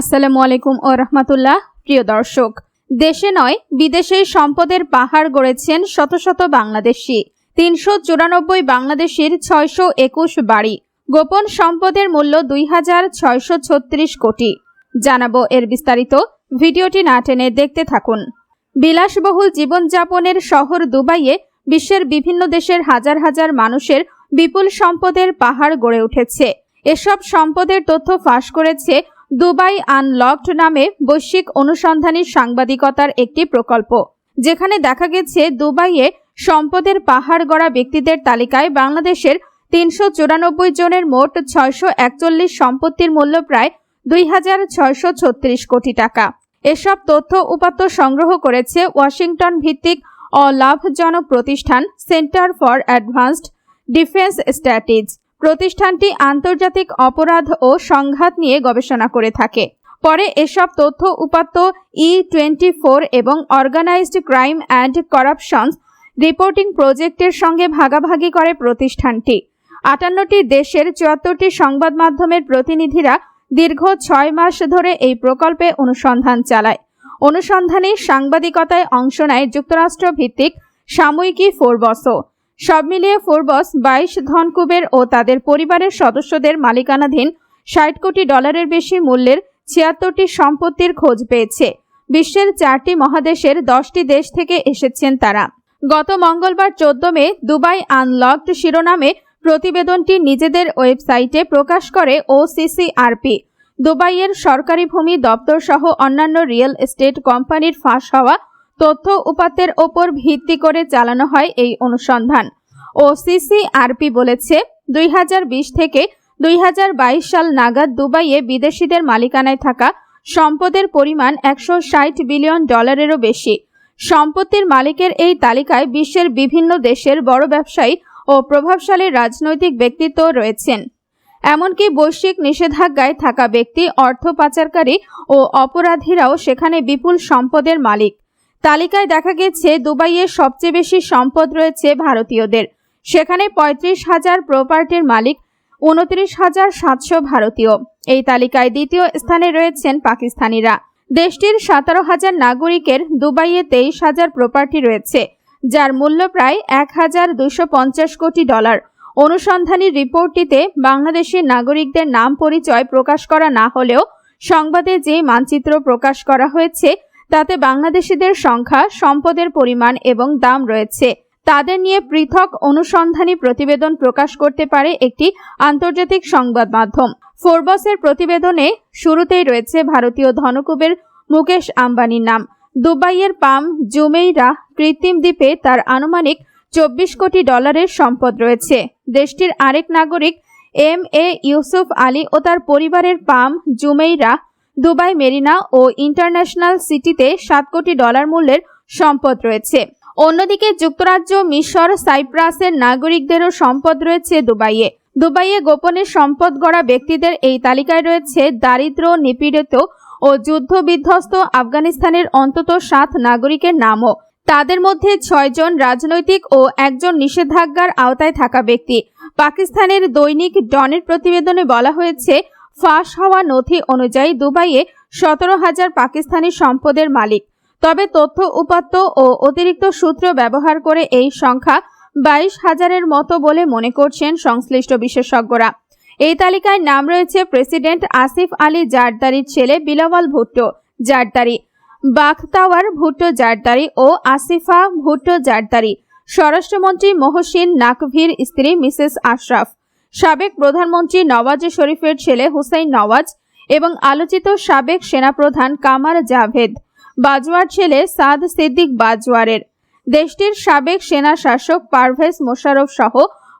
আসসালামু আলাইকুম ও রহমতুল্লাহ, প্রিয় দর্শক। দেশে নয়, বিদেশে সম্পদের পাহাড় গড়েছেন শত শত বাংলাদেশি। তিনশো চুরানব্বই বাংলাদেশির ছয়শো একুশ বাড়ি। গোপন সম্পদের মূল্য দুই হাজার ছয়শো ছত্রিশ কোটি। জানাব এর বিস্তারিত। ভিডিওটি না টেনে দেখতে থাকুন। বিলাসবহুল জীবনযাপনের শহর দুবাইয়ে বিশ্বের বিভিন্ন দেশের হাজার হাজার মানুষের বিপুল সম্পদের পাহাড় গড়ে উঠেছে। এসব সম্পদের তথ্য ফাঁস করেছে দুবাই আনলকড নামে বৈশ্বিক অনুসন্ধানী সাংবাদিকতার একটি প্রকল্প, যেখানে দেখা গেছে দুবাইয়ে সম্পদের পাহাড় গড়া ব্যক্তিদের তালিকায় বাংলাদেশের তিনশো চুরানব্বই জনের মোট ছয়শো একচল্লিশ সম্পত্তির মূল্য প্রায় দুই হাজার ছয়শো ছত্রিশ কোটি টাকা। এসব তথ্য উপাত্ত সংগ্রহ করেছে ওয়াশিংটন ভিত্তিক অলাভজনক প্রতিষ্ঠান Center for advanced defense strategy প্রতিষ্ঠানটি আন্তর্জাতিক অপরাধ ও সংঘাত নিয়ে গবেষণা করে থাকে। পরে এসব তথ্য উপাত্ত ই টোয়েন্টি ফোর এবং organized crime and corruptions reporting প্রজেক্টের সঙ্গে ভাগাভাগি করে প্রতিষ্ঠানটি। আটান্নটি দেশের চুয়াত্তরটি সংবাদ মাধ্যমের প্রতিনিধিরা দীর্ঘ ছয় মাস ধরে এই প্রকল্পে অনুসন্ধান চালায়। অনুসন্ধানে সাংবাদিকতায় অংশ নেয় যুক্তরাষ্ট্র ভিত্তিক সাময়িকী ফোরবসও সব মিলিয়ে ফোরবস বাইশ ধনকুবের ও তাদের পরিবারের সদস্যদের মালিকানাধীন ষাট কোটি ডলারের বেশি মূল্যের ছিয়াত্তরটি সম্পত্তির খোঁজ পেয়েছে। বিশ্বের চারটি মহাদেশের দশটি দেশ থেকে এসেছেন তারা। গত মঙ্গলবার চোদ্দ মে দুবাই আনলকড শিরোনামে প্রতিবেদনটি নিজেদের ওয়েবসাইটে প্রকাশ করে ওসিসিআরপি। দুবাইয়ের সরকারি ভূমি দপ্তর সহ অন্যান্য রিয়েল এস্টেট কোম্পানির ফাঁস হওয়া তথ্য উপাত্তের ওপর ভিত্তি করে চালানো হয় এই অনুসন্ধান। ও সিসিআরপি বলেছে, দুই হাজার বিশ থেকে দুই হাজার বাইশ সাল নাগাদ দুবাইয়ে বিদেশিদের মালিকানায় থাকা সম্পদের পরিমাণ একশো ষাট বিলিয়ন ডলারেরও বেশি। সম্পত্তির মালিকের এই তালিকায় বিশ্বের বিভিন্ন দেশের বড় ব্যবসায়ী ও প্রভাবশালী রাজনৈতিক ব্যক্তিত্ব রয়েছেন। এমনকি বৈশ্বিক নিষেধাজ্ঞায় থাকা ব্যক্তি, অর্থ পাচারকারী ও অপরাধীরাও সেখানে বিপুল সম্পদের মালিক। তালিকায় দেখা গেছে, দুবাইয়ে সবচেয়ে বেশি সম্পদ রয়েছে ভারতীয়দের। সেখানে পঁয়ত্রিশ হাজার প্রপার্টির মালিক, উনত্রিশ হাজার সাতশো ভারতীয়। এই তালিকায় দ্বিতীয় স্থানে রয়েছেন পাকিস্তানিরা। দেশটির সতেরো হাজার নাগরিকের দুবাইয়ে তেইশ হাজার প্রপার্টি রয়েছে, যার মূল্য প্রায় এক হাজার দুশো পঞ্চাশ কোটি ডলার। অনুসন্ধানী রিপোর্টটিতে বাংলাদেশের নাগরিকদের নাম পরিচয় প্রকাশ করা না হলেও সংবাদে যে মানচিত্র প্রকাশ করা হয়েছে তাতে বাংলাদেশিদের সংখ্যা, সম্পদের পরিমাণ এবং দাম রয়েছে। তাদের নিয়ে পৃথক অনুসন্ধানী প্রতিবেদন প্রকাশ করতে পারে একটি আন্তর্জাতিক সংবাদ মাধ্যম। ফোরবসের প্রতিবেদনে শুরুতেই রয়েছে ভারতীয় ধনকুবের মুকেশ আম্বানির নাম। দুবাইয়ের পাম জুমেইরা কৃত্রিম দ্বীপে তার আনুমানিক চব্বিশ কোটি ডলারের সম্পদ রয়েছে। দেশটির আরেক নাগরিক এম এ ইউসুফ আলী ও তার পরিবারের পাম জুমেইরা দুবাই, মেরিনা ও ইন্টারন্যাশনাল সিটিতে সাত কোটি ডলার মূল্যের সম্পদ রয়েছে। অন্যদিকে যুক্তরাজ্য, মিশর, সাইপ্রাসের নাগরিকদেরও সম্পদ রয়েছে দুবাইয়ে। দুবাইয়ে গোপনে সম্পদ গড়া ব্যক্তিদের এই তালিকায় রয়েছে দারিদ্র, নিপীড়িত ও যুদ্ধ বিধ্বস্ত আফগানিস্তানের অন্তত সাত নাগরিকের নামও। তাদের মধ্যে ছয়জন রাজনৈতিক ও একজন নিষেধাজ্ঞার আওতায় থাকা ব্যক্তি। পাকিস্তানের দৈনিক ডনের প্রতিবেদনে বলা হয়েছে ফাঁস হওয়া নথি অনুযায়ী দুবাইয়ে সতেরো হাজার পাকিস্তানি সম্পদের মালিক। তবে তথ্য উপাত্ত ও অতিরিক্ত সূত্র ব্যবহার করে এই সংখ্যা বাইশ হাজারের মতো বলে মনে করছেন সংশ্লিষ্ট বিশেষজ্ঞরা। এই তালিকায় নাম রয়েছে প্রেসিডেন্ট আসিফ আলী জারদারির ছেলে বিলাওয়াল ভুট্টো জারদারি, বাখতাওয়ার ভুট্টো জারদারি ও আসিফা ভুট্টো জারদারি। স্বরাষ্ট্রমন্ত্রী মহসিন নাকভির স্ত্রী মিসেস আশরাফ। সাবেক প্রধানমন্ত্রী নওয়াজ শরীফের ছেলে হুসাইন নওয়াজ এবং আলোচিত সাবেক সেনাপ্রধান কামার জাভেদ বাজওয়ার ছেলে সাদ সিদ্দিক বাজওয়ারের। দেশটির সাবেক সেনা শাসক পারভেজ মোশারফ সহ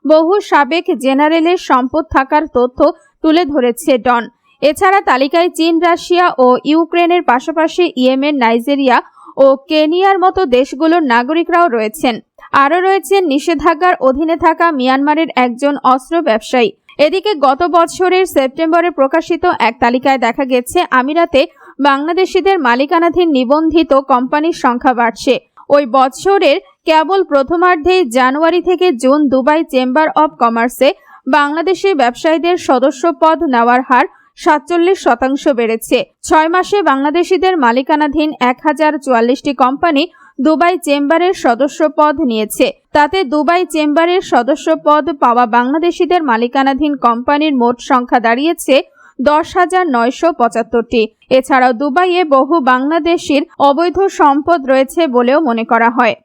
বহু সাবেক জেনারেলের সম্পদ থাকার তথ্য তুলে ধরেছে ডন। এছাড়া তালিকায় চীন, রাশিয়া ও ইউক্রেনের পাশাপাশি ইয়েমেন, নাইজেরিয়া ও কেনিয়ার মতো দেশগুলোর নাগরিকরাও রয়েছেন। আরও রয়েছেন নিষেধাজ্ঞার অধীনে থাকা মিয়ানমারের একজন অস্ত্র ব্যবসায়ী। এদিকে গত বছরের সেপ্টেম্বরে প্রকাশিত এক তালিকায় দেখা গেছে, আমিরাতে বাংলাদেশিদের মালিকানাধীন নিবন্ধিত কোম্পানির সংখ্যা বাড়ছে। ওই বছরের কেবল প্রথমার্ধে জানুয়ারি থেকে জুন দুবাই চেম্বার অব কমার্সে বাংলাদেশি ব্যবসায়ীদের সদস্য পদ নেওয়ার হার সাতচল্লিশ শতাংশ বেড়েছে। ছয় মাসে বাংলাদেশিদের মালিকানাধীন এক হাজার চুয়াল্লিশটি কোম্পানি দুবাই চেম্বারের সদস্য পদ নিয়েছে। তাতে দুবাই চেম্বারের সদস্য পদ পাওয়া বাংলাদেশিদের মালিকানাধীন কোম্পানির মোট সংখ্যা দাঁড়িয়েছে দশ হাজার নয়শো পঁচাত্তরটি। এছাড়াও দুবাইয়ে বহু বাংলাদেশির অবৈধ সম্পদ রয়েছে বলেও মনে করা হয়।